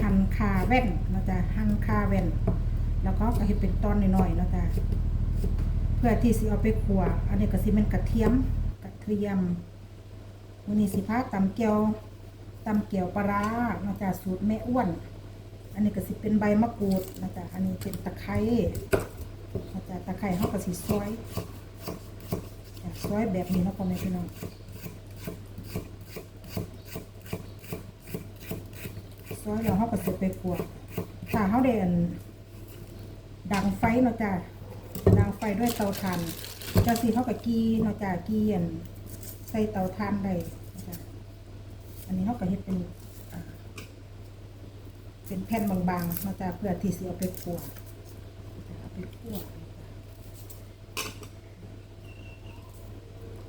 หั่นคาแว่นเนาะจ้ะหั่นคาแว่น แล้วก็ก็เฮ็ดเป็นตอนน้อยๆเนาะจ้ะเพื่อที่สิเอาไปคั่วอันนี้ก็สิเป็นกระเทียมกระเทียมวันนี้สิพาตำเกียวตำเกียวปลาร้าเนาะจ้ะสูตรแม่อ้วน อันนี้ก็สิเป็นใบมะกรูดเนาะจ้ะอันนี้เป็นตะไคร้เนาะจ้ะตะไคร้เฮาก็สิซอยซอยแบบนี้เนาะพ่อแม่พี่น้อง ซอยแล้วเขาก็สิไปกวถ้าเขาเด่นดังไฟเนาะจ้ะดังไฟด้วยเตาถ่านจังสีเขาก็กีเนาะจ้ะกีอันใส่เตาถ่านได้เนาะจ้ะอันนี้เขาก็เฮ็ดเป็นเป็นแผ่นบางๆเนาะจ้ะเพื่อที่สิเอาไปคั่วเอาไปคั่ว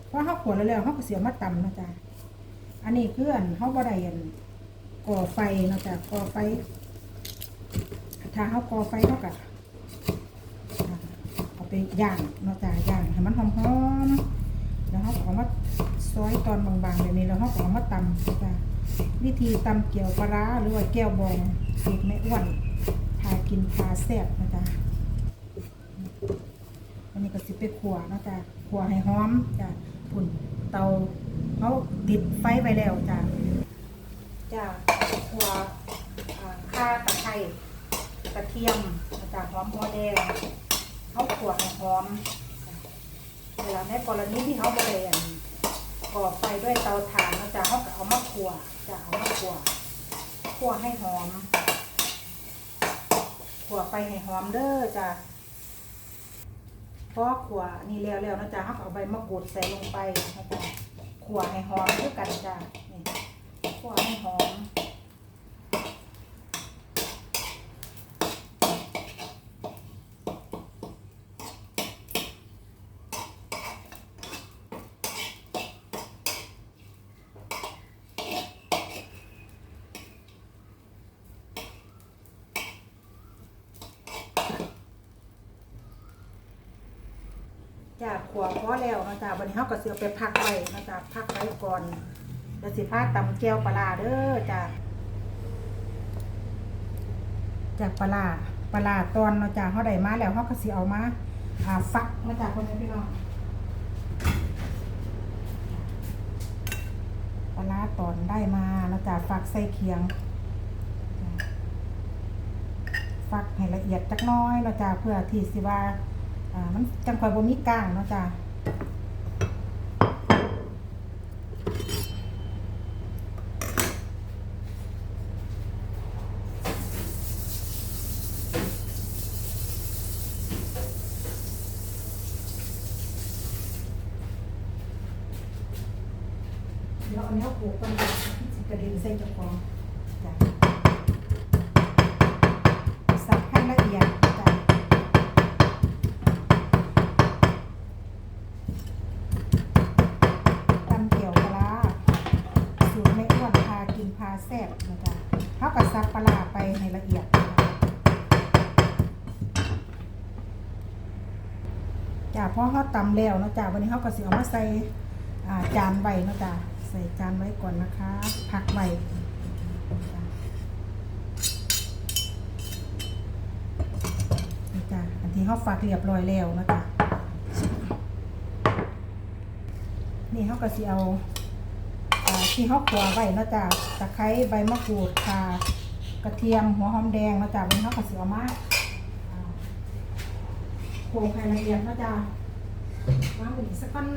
พอเขาขวแล้วแล้วเขาก็เสียมาตำเนาะจ้ะอันนี้คืออันเขาบ่ได้อัน ก่อไฟเนาะจ้ะก่อไฟถ้าเขาก่อไฟเขาก็อ่าเอาไปย่างเนาะจ้ะย่างให้มันหอมๆแล้วเขาก็เอามาซอยตอนบางๆแบบนี้แล้วเขาก็เอามาตำนะจ้ะวิธีตำเกี่ยวปลาหรือว่าแก้วบองสูตรแม่อ้วนพากินพาแซ่บนะจ้ะอันนี้ก็สิไปขัวนะจ้ะขัวให้หอมจ้ะปุ่นเตาเขาติดไฟไว้แล้วจ้ะจ้า หัวข่าตะไคร้กระเทียมจ้าหอมหัวแดงเขาขวดให้หอมเวลาในกรณีที่เขาบริเวณก่อไฟด้วยเตาถ่านนะจ้าเขาเอามาขัวจ้าเอามาขัวขัวให้หอมขัวไปให้หอมเด้อจ้าพอขัวนี่แล้วแล้วนะจ้าเขาเอาใบมะกรูดใส่ลงไปนะจ้าขัวให้หอมด้วยกันจ้านี่คั่วให้หอม จ้าขัวพอแล้วนะจ้าวันนี้เขาก็เสียไปพักไว้นะจ้าพักไว้ก่อนเดี๋ยวสิพาตำแก้วปลาเด้อจ้าจากปลาปลาตอนนะจ้าเขาได้มาแล้วเขาก็สิเอามาอ่าฟักนะจ้าคนนี้พี่น้องปลาตอนได้มานะจ้าฟักใส่เคียงฟักให้ละเอียดจักน้อยนะจ้าเพื่อที่สิว่า อ่ามันจังค่อยบ่มีก้างเนาะจ้ะเราเอาเนี้ยผูกกันสิกระเด็นใส่เจ้าของจ้ะสับให้ละเอียดจ้ะ ตำเกี่ยวปลาร้าสูตรไม่อ้วนพากินพาแซ่บนะจ๊ะเขากับซับปลาร้าไปในละเอียดนะคะ จ้ะเพราะเขาตำแล้วนะจ๊ะวันนี้เขาก็สิเอามาใส่าจานไว้นะจ๊ะใส่จานไว้ก่อนนะคะพักไว้จ้ะนี่จ้ะอันที่เขาฝักเรียบร้อยแล้วนะจ๊ะนี่เขาก็สิเอาที่เขาขัวไว้นะจ้ะตะไคร้ใบมะกรูดข่ากระเทียมหัวหอมแดงนะจ้ะวันนี้เขาก็สิเอามา โขลกให้ละเอียดนะจ้ะวางไว้อีกสักก้อน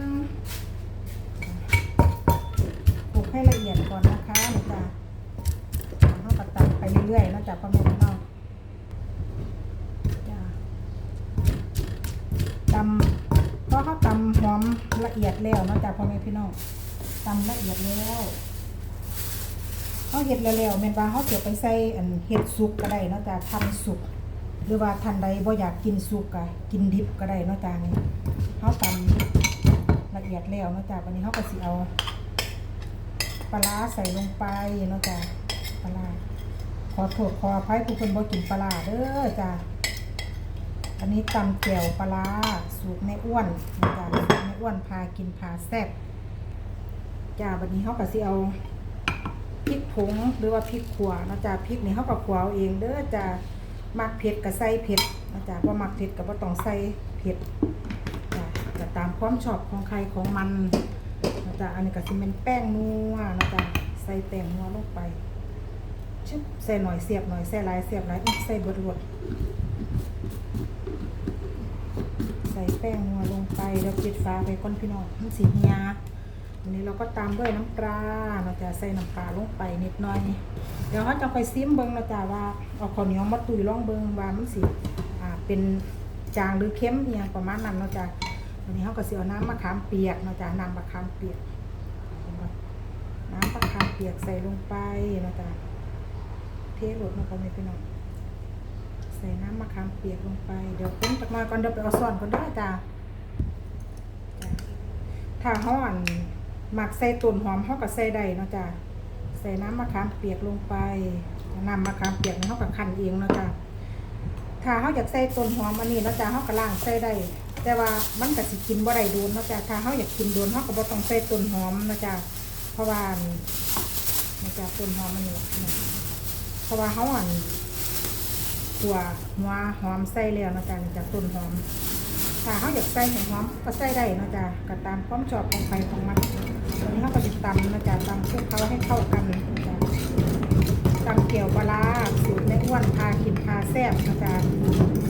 โขลกให้ละเอียดก่อนนะคะนะจ้ะเขาก็ตัดไปเรื่อยๆนะจ้ะพ่อแม่พี่น้องจ้ะตำเพราะเขาตำหอมละเอียดแล้วนะจ๊ะพ่อแม่พี่น้องตำละเอียดแล้วเขาเห็ดแล้วแล้วแม่นว่าเขาเสียไปใส่อันเห็ดสุกก็ได้นะจ๊ะทำสุก หรือว่าท่านใดบ่อยากกินสุกก็กินดิบก็ได้เนาะจ๊ะนี่เขาตำละเอียดแล้วเนาะจ๊ะวันนี้เขาก็สิเอาปลาใส่ลงไปเนาะจ๊ะปลาขอโทษขออภัยผู้คนบ่กินปลาเด้อจ้ะอันนี้ตำแจ่วปลาสูตรแม่อ้วนนะจ๊ะสูตรแม่อ้วนพากินพาแซ่บจ้าวันนี้เขาก็สิเอาพริกผงหรือว่าพริกขั่วนะจ้ะพริกนี่เขาก็ขั่วเอาเองเด้อจ้ะ มักเผ็ดก็ใส่เผ็ดนะจ้ะบ่มักเผ็ดก็บ่ต้องใส่เผ็ดจ้ะจะตามความชอบของใครของมันนะจ้ะอันนี้ก็สิเป็นแป้งนัวนะจ้ะใส่แป้งนัวลงไปชึบใส่หน่อยเสียบหน่อยใส่หลายเสียบหลายใส่เบิดรวดใส่แป้งนัวลงไปแล้วปิดฝาไปก่อนพี่น้องมันสิเหี่ย วันนี้เราก็ตามด้วยน้ำปลาเราจะใส่น้ำปลาลงไปนิดหน่อย เดี๋ยวเขาจะไปซิมเบิ้งเราจะว่าเอาข้าวเหนียวมาตุยล่องเบิ้งว่ามันสิอ่าเป็นจางหรือเค็มอหย่างประมาณนั้นเราจะวันนี้เขาก็เสียน้ำมะขามเปียกเราจะนำมะขามเปียกน้ำมะขามเปียกใส่ลงไปเราจะเทรดมาก่อนเลยพี่น้องใส่น้ำมะขามเปียกลงไปเดี๋ยวคุ้มจากหน้อยก่อนเดี๋ยวไปเอาซ่อนก่อนได้จ้าถ้าเขาอัน หมักใส่ต้นหอมเขาก็ใส่ได้เนาะจ้ะใส่น้ำมะขามเปียกลงไปน้ำมะขามเปียกนี่เขาก็คั้นเองเนาะจ้ะถ้าเขาอยากใส่ต้นหอมอันนี้เนาะจ้ะเขาก็ล้างใส่ได้แต่ว่ามันก็สิกินบ่ได้โดนเนาะจ้ะถ้าเขาอยากกินโดนเขาก็บ่ต้องใส่ต้นหอมเนาะจ้ะเพราะว่านเนาะจ้ะต้นหอมมันนี่แหละเพราะว่าเขาอันหัวหัวหอมใส่แล้วเนาะจ้ะนี่จ้ะต้นหอม ถ้าเขาอยากใส่ให้หอมก็ใส่ได้นะจ๊ะก็ตามความชอบของใครของมันอันนี้เขาก็จะตำนะจ๊ะตำคลุกเขาให้เข้ากันนะจ๊ะตำเกี่ยวปลาสูตรแม่อ้วนพากินพาแซ่บนะจ๊ะ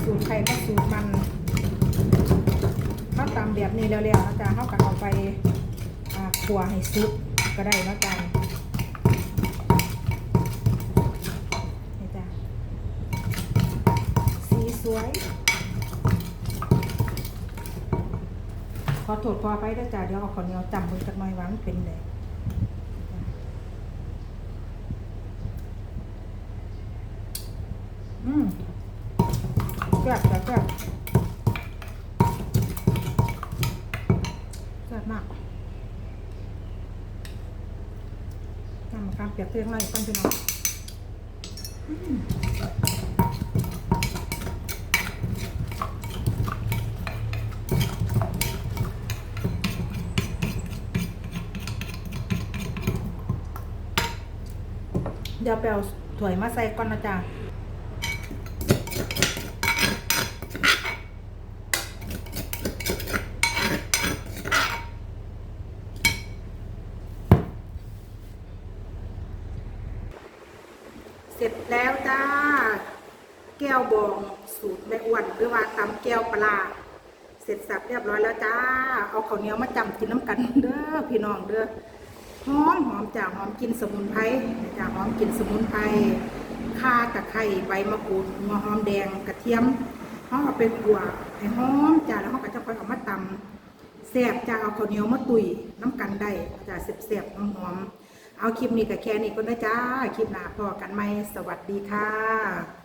สูตรใครก็สูตรมันเขาตำแบบนี้แล้วๆนะจ๊ะเขาก็เอาไปขัวให้ซุปก็ได้นะจ๊ะนี่จ้ะสีสวย ขอโทษขอไปด้วยจ้าเดี๋ยวเอาขอเหนียวจำเพิ่นจักหน่อยว่ามันเป็นเลยอืมแซ่บจ้ะแซ่บแซ่บมากน้ำมะขามเปียกเพียงไรต้นพี่น้อง เดี๋ยวไปเอาถ้วยมาใส่ก่อนนะจ๊ะเสร็จแล้วจ้า แก้วบองสูตรแม่อ้วนหรือว่าตำแก้วปลาเสร็จสับเรียบร้อยแล้วจ้า เอาข้าวเหนียวมาจำกินน้ำกันเด้อพี่น้องเด้อ หอมหอมจากหอมกินสมุนไพรจากหอมกินสมุนไพรข่าตะไคร้ใบมะกรูดหัวหอมแดงกระเทียมเขาเอาไปขั่วให้หอมจ้าแล้วเขาก็จะค่อยเอามาตำแซ่บจ้าเอาข้าวเหนียวมาตุยน้ำกันได้จ้าแซ่บๆหอมๆเอาคลิปนี้กับแค่นี้ก็นะจ้า คลิปหน้าพอกันไหมสวัสดีค่ะ